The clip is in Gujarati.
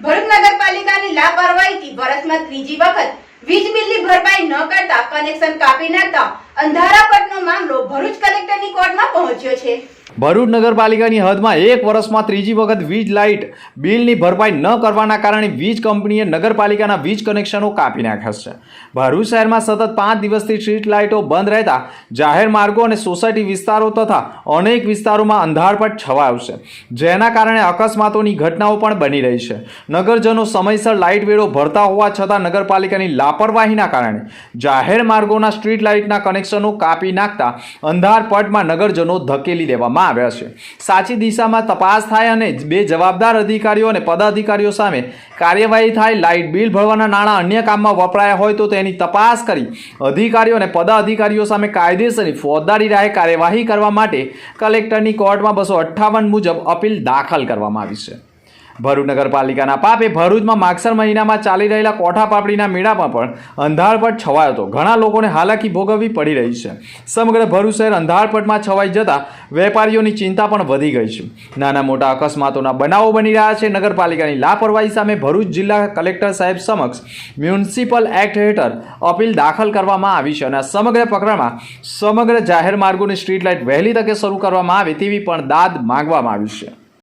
ભરૂચ નગરપાલિકાની લાપરવાહીથી વર્ષમાં ત્રીજી વખત વીજ બિલની ભરપાઈ ન કરતા કનેક્શન કાપી નાખતા અંધારાપટનો મામલો ભરૂચ કલેક્ટરની કોર્ટમાં પહોંચ્યો છે. ભરૂચ નગરપાલિકાની હદમાં એક વર્ષમાં ત્રીજી વખત વીજ લાઇટ બિલની ભરપાઈ ન કરવાના કારણે વીજ કંપનીએ નગરપાલિકાના વીજ કનેક્શનો કાપી નાખ્યા છે. ભરૂચ શહેરમાં સતત પાંચ દિવસથી સ્ટ્રીટ લાઇટો બંધ રહેતા જાહેર માર્ગો અને સોસાયટી વિસ્તારો તથા અનેક વિસ્તારોમાં અંધારપટ છવાયો છે. જેના કારણે અકસ્માતોની ઘટનાઓ પણ બની રહી છે. નગરજનો સમયસર લાઇટ વેળો ભરતા હોવા છતાં નગરપાલિકાની લાપરવાહીના કારણે જાહેર માર્ગોના સ્ટ્રીટ લાઇટના કનેક્શનો કાપી નાખતા અંધારપટમાં નગરજનો ધકેલી દેવામાં આવ્યા છે. સાચી દિશામાં તપાસ થાય અને બે જવાબદાર અધિકારીઓ અને પદાધિકારીઓ સામે કાર્યવાહી થાય, લાઇટ બિલ ભરવાના નાણાં અન્ય કામમાં વપરાયા હોય તો તેની તપાસ કરી અધિકારીઓ અને પદાધિકારીઓ સામે કાયદેસરની ફોજદારી રાહે કાર્યવાહી કરવા માટે કલેક્ટરની કોર્ટમાં બસો અઠ્ઠાવન મુજબ અપીલ દાખલ કરવામાં આવી છે. ભરૂચ નગરપાલિકાના પાપે ભરૂચમાં માગસર મહિનામાં ચાલી રહેલા કોઠા પાપડીના મેળામાં પણ અંધારપટ છવાયો હતો. ઘણા લોકોને હાલાકી ભોગવવી પડી રહી છે. સમગ્ર ભરૂચ શહેર અંધારપટમાં છવાઈ જતા વેપારીઓની ચિંતા પણ વધી ગઈ છે. નાના મોટા અકસ્માતોના બનાવો બની રહ્યા છે. નગરપાલિકાની લાપરવાહી સામે ભરૂચ જિલ્લા કલેક્ટર સાહેબ સમક્ષ મ્યુનિસિપલ એક્ટ હેઠળ અપીલ દાખલ કરવામાં આવી છે અને સમગ્ર પ્રકરણમાં સમગ્ર જાહેર માર્ગોની સ્ટ્રીટ લાઇટ વહેલી તકે શરૂ કરવામાં આવે તેવી પણ દાદ માંગવામાં આવી છે.